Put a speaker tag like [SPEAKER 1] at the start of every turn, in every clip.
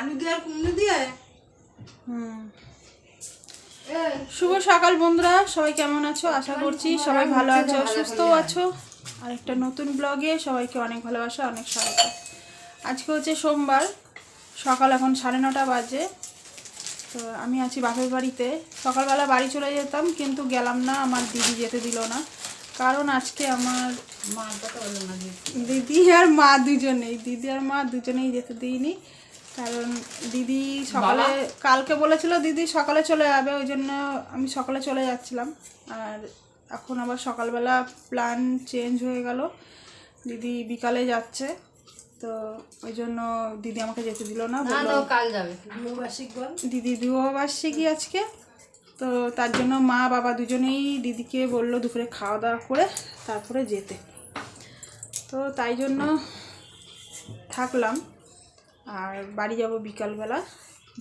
[SPEAKER 1] আলু দিয়ে আর কুমড়ো দিয়ে?
[SPEAKER 2] হুম। শুভ সকাল বন্ধুরা সবাই কেমন আছো? আশা করছি সবাই ভালো আছো সুস্থও আছো। আর একটা নতুন ব্লগে সবাইকে অনেক ভালোবাসা অনেক স্বাগত। আজকে হচ্ছে সোমবার সকাল এখন সাড়ে নটা বাজে। তো আমি আছি বাপের বাড়িতে। সকালবেলা বাড়ি চলে যেতাম কিন্তু গেলাম না আমার দিদি যেতে দিল না। কারণ আজকে আমার
[SPEAKER 1] যে।
[SPEAKER 2] দিদি আর মা দুজনেই দিদি আর মা দুজনেই যেতে দিইনি। কারণ দিদি সকালে কালকে বলেছিল দিদি সকালে চলে যাবে ওই জন্য আমি সকালে চলে যাচ্ছিলাম। আর এখন আবার সকালবেলা প্ল্যান চেঞ্জ হয়ে গেল। দিদি বিকালে যাচ্ছে তো ওই জন্য দিদি আমাকে যেতে দিল না
[SPEAKER 1] কাল যাবে। বল
[SPEAKER 2] দিদি বিবাহবার্ষিকী আজকে তো তার জন্য মা বাবা দুজনেই দিদিকে বলল দুপুরে খাওয়া দাওয়া করে তারপরে যেতে। তো তাই জন্য থাকলাম। আর বাড়ি যাব বিকালবেলা।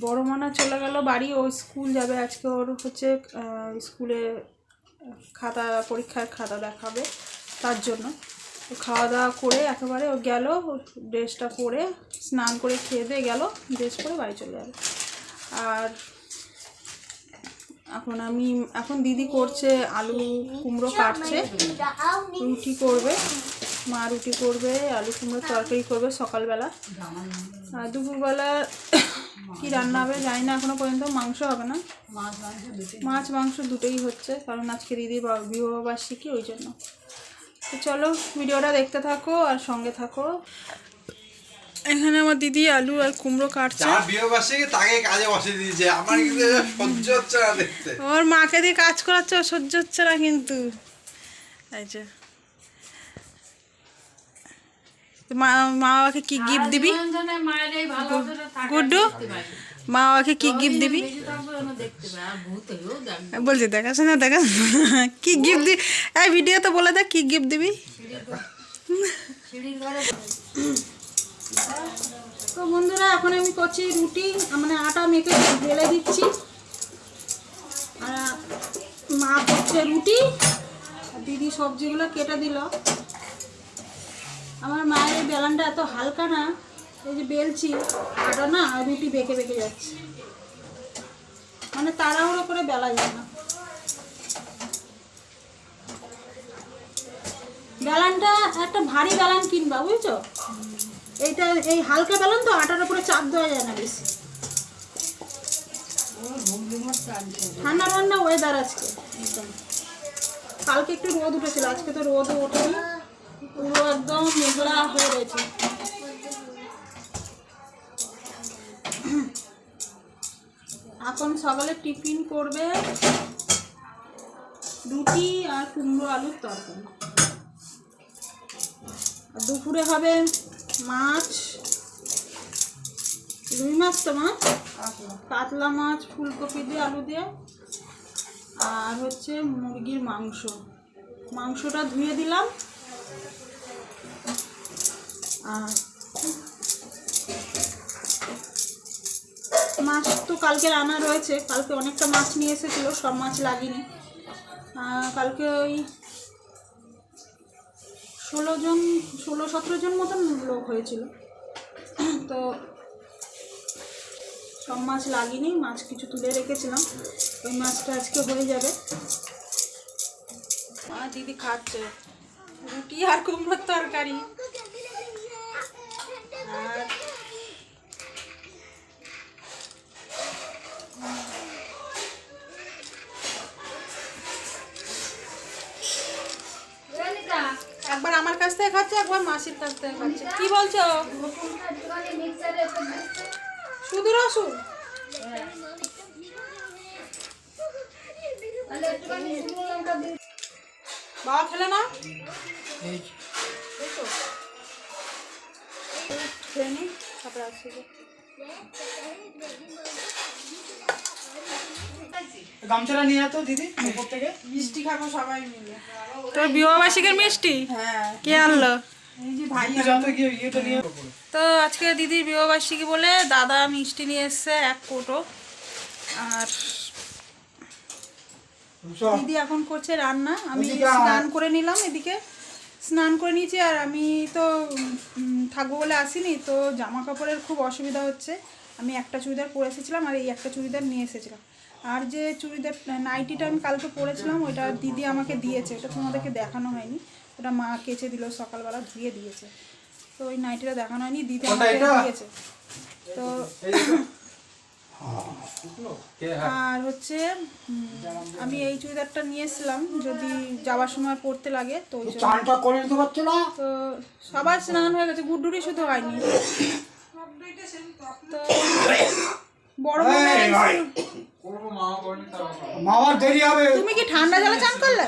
[SPEAKER 2] বড় মানা চলে গেল বাড়ি, ও স্কুল যাবে আজকে, ওর হচ্ছে স্কুলে খাতা, পরীক্ষার খাতা দেখাবে তার জন্য। খাওয়া দাওয়া করে একেবারে ও গেল ড্রেসটা পরে স্নান করে খেয়ে দিয়ে গেল, ড্রেস পরে বাড়ি চলে যাবে আর এখন আমি, এখন দিদি করছে আলু কুমড়ো কাটছে, রুটি করবে। মা রুটি করবে আলু কুমড়ো তরকারি করবে সকালবেলা। আর দুপুরবেলা কি রান্না হবে জানি না এখনও পর্যন্ত মাংস হবে না।
[SPEAKER 1] মাছ মাংস
[SPEAKER 2] দুটোই হচ্ছে কারণ আজকে দিদির বা- বিবাহবার্ষিকী ওই জন্য। তো চলো ভিডিওটা দেখতে থাকো আর সঙ্গে থাকো। এখানে আমার দিদি আলু আর কুমড়ো কাটছে।
[SPEAKER 3] কাজে বসে দিয়েছে। আমার কিন্তু সহ্য হচ্ছে না দেখতে।
[SPEAKER 2] ওর মাকে দিয়ে কাজ করাচ্ছে সহ্য হচ্ছে না কিন্তু। এই যে তো মা মা বাবাকে কি গিফট দিবি? গুড্ডু মা বাবাকে কি গিফট দিবি? বলছি দেখাস না দেখাস কি গিফট দি এই ভিডিও তো বলে দেখ কি গিফট দিবি? তো বন্ধুরা এখন আমি করছি রুটি মানে আটা মেখে ঢেলে দিচ্ছি। আর মা করছে রুটি দিদি সবজিগুলো কেটে দিল। আমার মায়ের এই বেলানটা এত হালকা না, এই যে বেলছি, আটা না রুটি বেঁকে বেঁকে যাচ্ছে। মানে তাড়াহুড়ো করে বেলা যায় না। বেলানটা একটা ভারী বেলান কিনবা, বুঝছ? এইটা, এই হালকা বেলান তো আটার উপরে চাপ দেওয়া যায় না বেশি। ঠান্ডা ঠান্ডা ওয়েদার আজকে। কালকে একটু রোদ উঠেছিল, আজকে তো রোদ ওঠেনি। পুরো একদম মেঘলা হয়ে রয়েছে। এখন সকালে টিফিন করবে রুটি আর কুমড়ো আলুর তরকারি। দুপুরে হবে মাছ, রুই মাছ তো মাছ কাতলা মাছ, ফুলকপি দিয়ে আলু দিয়ে। আর হচ্ছে মুরগির মাংস। মাংসটা ধুয়ে দিলাম। আর মাছ তো কালকে রান্না রয়েছে। কালকে অনেকটা মাছ নিয়ে এসেছিল, সব মাছ লাগিনি। কালকে ওই ষোলো জন, ষোলো সতেরো জন মতন লোক হয়েছিল। তো সব মাছ লাগিনি, মাছ কিছু তুলে রেখেছিলাম। ওই মাছটা আজকে হয়ে যাবে। মা দিদি খাচ্ছে। রুটি আর কুমড়োর তরকারি। আর একবার আমার কাছ থেকে খাচ্ছে একবার মাসির কাছ থেকে খাচ্ছে কি বলছো শুধু রসুন বাবা খেলে না। খেয়ে তারপরে আসছি
[SPEAKER 4] গামছাটা নিয়ে তো দিদি উপর থেকে।
[SPEAKER 1] মিষ্টি খাব সবাই মিলে।
[SPEAKER 2] তোর বিবাহবার্ষিকের মিষ্টি?
[SPEAKER 1] হ্যাঁ।
[SPEAKER 2] কে আনলো?
[SPEAKER 1] এই যে ভাই
[SPEAKER 4] যত গিয়ে ইয়েটা নিয়ে
[SPEAKER 2] তো আজকে দিদির বিবাহবার্ষিকী বলে দাদা মিষ্টি নিয়ে এসছে এক কোটো। আর দিদি এখন করছে রান্না। আমি স্নান করে নিলাম এদিকে। স্নান করে নিয়েছি আর আমি তো থাকব বলে আসিনি তো জামা কাপড়ের খুব অসুবিধা হচ্ছে। আমি একটা চুড়িদার পরে এসেছিলাম আর এই একটা চুড়িদার নিয়ে এসেছিলাম। আর যে চুড়িদার নাইটিটা আমি কালকে পরেছিলাম ওইটা দিদি আমাকে দিয়েছে ওটা তোমাদেরকে দেখানো হয়নি। ওটা মা কেচে দিল সকালবেলা ধুয়ে দিয়েছে। তো ওই নাইটিটা দেখানো হয়নি দিদি আমাকে দিয়েছে। তো আর হচ্ছে আমি এই চুড়িদারটা নিয়ে এসেছিলাম যদি যাওয়ার সময় পড়তে লাগে তো
[SPEAKER 5] চানটা করে নিতে পারছ না?
[SPEAKER 2] তো সবার স্নান হয়ে গেছে গুড্ডুরই শুধু হয়নি। তো বড়
[SPEAKER 5] মামার দেরি হবে।
[SPEAKER 2] তুমি কি ঠান্ডা জলে চান করলে?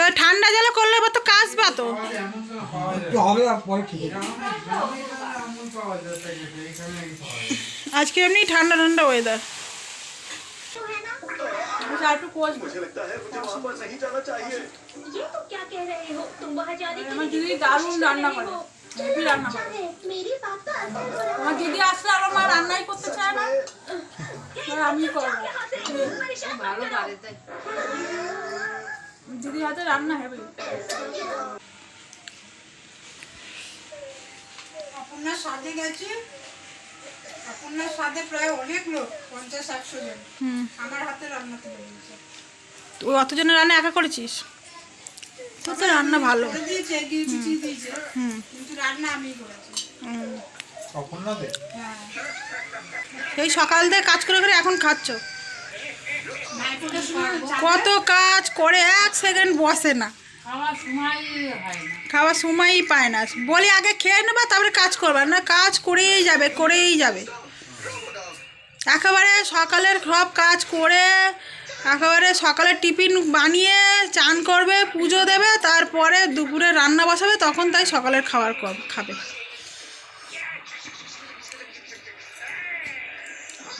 [SPEAKER 2] তো ঠান্ডা জলে করলে এবার তো কাশবা তো। আজকে এমনি ঠান্ডা ঠান্ডা ওয়েদার
[SPEAKER 6] আচ্ছা,
[SPEAKER 1] দিদি দারুণ রান্না করে। দিদি আসলে আর মা রান্নাই করতে চায় না। আমি করব।
[SPEAKER 6] ভালো
[SPEAKER 1] দিদি হাতে রান্না হেভি
[SPEAKER 7] আপনার সাথে গেছি। আপনার সাথে প্রায় অনেক লোক পঞ্চাশ একশো জন।
[SPEAKER 2] হুম।
[SPEAKER 7] আমার হাতে রান্না তুলে দিয়েছে।
[SPEAKER 2] তুই অতজনের রান্না একা করেছিস? তোর তো রান্না ভালো।
[SPEAKER 7] করে দিয়েছে দিয়েছে। কিন্তু রান্না আমি করেছি।
[SPEAKER 2] হুম।
[SPEAKER 7] হ্যাঁ।
[SPEAKER 2] এই সকাল থেকে কাজ করে করে এখন খাচ্ছ? কত কাজ করে এক সেকেন্ড বসে না। খাওয়ার সময়ই পায় না। বলি আগে খেয়ে নেবা তারপরে কাজ করবা। না কাজ করেই যাবে করেই যাবে। একেবারে সকালের সব কাজ করে একেবারে সকালে টিফিন বানিয়ে চান করবে পুজো দেবে তারপরে দুপুরে রান্না বসাবে তখন তাই সকালের খাবার খাবে।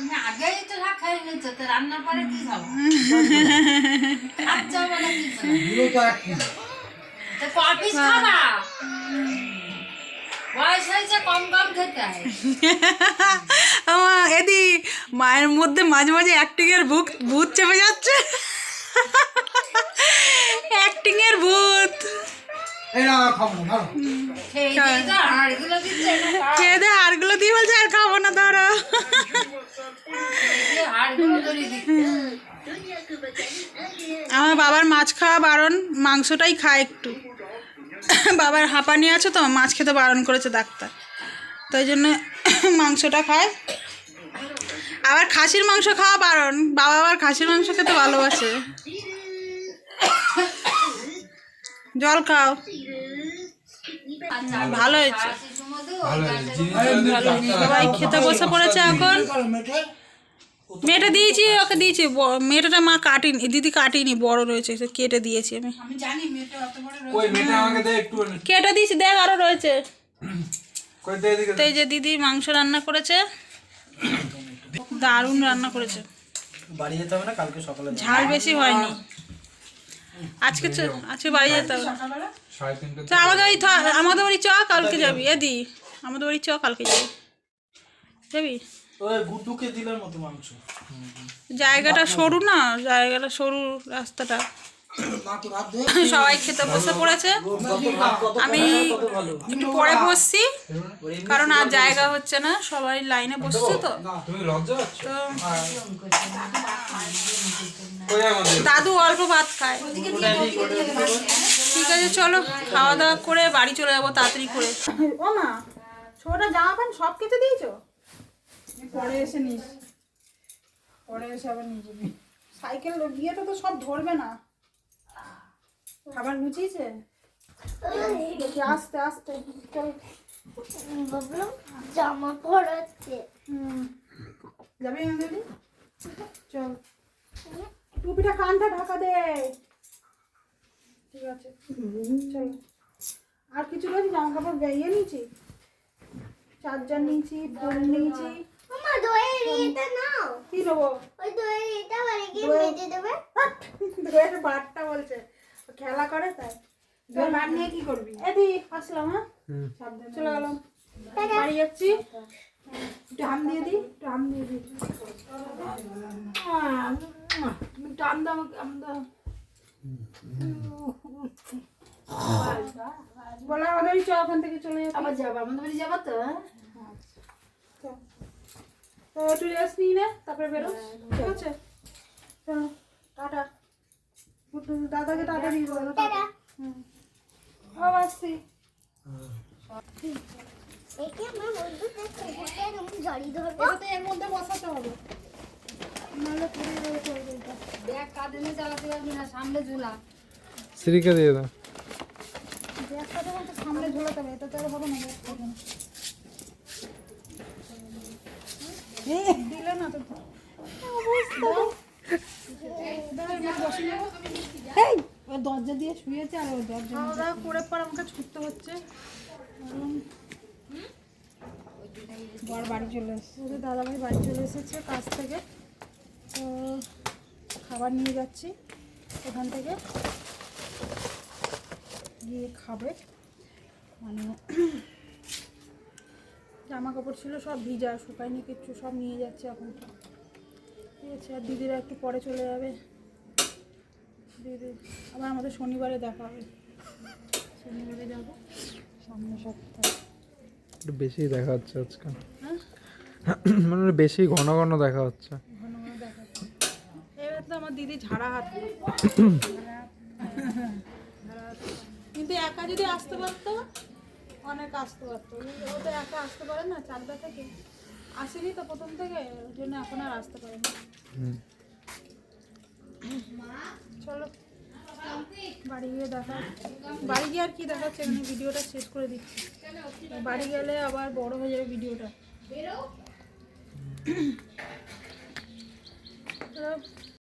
[SPEAKER 1] তুমি আগেই তো না খাই নিচ্ছ তো রান্না পরে কি খাব? আচ্ছা বলে কি খাব?
[SPEAKER 5] এগুলো তো এক
[SPEAKER 1] তো কপিস খাবা? বয়স হয়েছে কম কম খেতে হয়।
[SPEAKER 2] আমার এদি মায়ের মধ্যে মাঝে মাঝে অ্যাক্টিংয়ের ভূত ভূত চেপে যাচ্ছে। অ্যাক্টিংয়ের ভূত।
[SPEAKER 1] খেয়ে
[SPEAKER 2] দে হাড়গুলো দিয়ে বলছে আর খাব না ধরো আমার বাবার মাছ খাওয়া বারণ মাংসটাই খায় একটু। বাবার হাঁপানি আছে তো মাছ খেতে বারণ করেছে ডাক্তার। তাই জন্য মাংসটা খায়। আবার খাসির মাংস খাওয়া বারণ বাবা আবার খাসির মাংস খেতে ভালোবাসে। জল খাও। ভালো হয়েছে। সবাই খেতে বসে পড়েছে এখন। মেয়েটা দিয়েছি ওকে দিয়েছি। ব- মেয়েটা মা কাটিনি দিদি কাটিনি বড় রয়েছে কেটে দিয়েছি আমি। কেটে দিয়েছি দেখ আরও রয়েছে। তো এই যে দিদি মাংস রান্না করেছে দারুণ রান্না করেছে।
[SPEAKER 4] বাড়ি যেতে হবে না কালকে সকালে
[SPEAKER 2] ঝাল বেশি হয়নি। আজকে চ- আজকে বাড়ি যেতে হবে। তো আমাদের বাড়ি থা- আমাদের বাড়ি চ কালকে যাবি এদি আমাদের বাড়ি চ কালকে যাবি। যাবি?
[SPEAKER 4] ওই গুড্ডুকে দিলার মতো মাংস
[SPEAKER 2] জায়গাটা সরু না? জায়গাটা সরু রাস্তাটা। সবাই খেতে বসে পড়েছে। আমি একটু পরে বসছি কারণ আর জায়গা হচ্ছে না সবাই লাইনে বসছে তো। দাদু অল্প ভাত খায়। ঠিক আছে চলো খাওয়া দাওয়া করে বাড়ি চলে যাব তাড়াতাড়ি করে। ও মা ছোটা জামা প্যান্ট সব কেটে দিয়েছ?
[SPEAKER 7] পরে এসে নিস। পরে এসে আবার নিয়ে যাবি
[SPEAKER 2] সাইকেল গিয়েটা তো সব ধরবে না। খাবার গুছিয়েছে দেখি আস্তে আস্তে
[SPEAKER 6] জামা পরাচ্ছে।
[SPEAKER 2] হুম। যাবি আমাদের চল। টুপিটা কানটা ঢাকা দে। ঠিক আছে। চল। আর কিছু রয়েছে জামা কাপড় বেরিয়ে নিয়েছি। চার্জার নিয়েছি ফোন নিয়েছি।
[SPEAKER 6] মামা দইয়ের এটা নাও।
[SPEAKER 2] কি
[SPEAKER 6] ওই দইয়ের এটা বাড়ি গিয়ে মেজে দেবে।
[SPEAKER 2] দইয়ের বারটা বলছে। খেলা করে তাই।
[SPEAKER 7] তোর ভাত নিয়ে কি করবি?
[SPEAKER 2] এদি আসলাম হ্যাঁ? চলে গেলাম। বাড়ি যাচ্ছি।
[SPEAKER 7] একটু হাম দিয়ে দি। একটু হাম দিয়ে দি। একটু হাম দাম হাম দাম বলে আমাদের চ ওখান থেকে চলে
[SPEAKER 1] যাব আবার যাব আমাদের বাড়ি যাব তো
[SPEAKER 2] তো একটু রেস্ট নিই না? তারপরে বেরো হ্যাঁ, ঠিক আছে। চলো টাটা। দাদাকে দেবো টাটা। হুম। আবার আসছি।
[SPEAKER 6] একে আমার বন্ধুটা জড়ি ধরবো।
[SPEAKER 2] এটা তো এর মধ্যে বসাতে হবে। নাহলে তরকারিটা
[SPEAKER 1] ব্যাগ কাঁধে নিয়ে চালাতে পারবি না সামনে ঝুলা।
[SPEAKER 8] শ্রীকে দিয়ে দাও
[SPEAKER 2] ব্যাগটা যখন তো সামনে ঝোলাতে হবে এটা তো আর হবে না ব্যাগটা কেন দিলে না তো। দাও। দরজা দিয়ে শুয়েছে আর ওই দরজা করে পর আমাকে ছুটতে হচ্ছে। বর বাড়ি চলে এসেছে। দাদা ভাই বাড়ি চলে এসেছে কাজ থেকে। তো খাবার নিয়ে যাচ্ছি ওখান থেকে। গিয়ে খাবে। মানে জামা কাপড় ছিল সব ভিজা শুকায়নি কিচ্ছু সব নিয়ে যাচ্ছে এখন। আছে আর দিদিরা একটু পরে চলে যাবে। দিদি আবার আমাদের শনিবারে দেখা হবে। শনিবারে যাব। সামনে সপ্তাহে।
[SPEAKER 8] একটু বেশি দেখা হচ্ছে আজকাল
[SPEAKER 2] হ্যাঁ?
[SPEAKER 8] মানে বেশি ঘন ঘন দেখা হচ্ছে।
[SPEAKER 2] ঘন ঘন দেখা যাচ্ছে। এবার তো আমার দিদি ঝাড়া হাত। কিন্তু একা যদি আসতে পারতো অনেক আসতে পারতো। ও তো একা আসতে পারে না চাকদা থেকে আসেনি তো প্রথম থেকে ওই জন্য এখন আর আসতে পারে না। চলো। বাড়ি গিয়ে দেখা। বাড়ি গিয়ে আর কি দেখাচ্ছে? এখানে ভিডিওটা শেষ করে দিচ্ছি। বাড়ি গেলে আবার বড় হয়ে যাবে ভিডিওটা। চলো,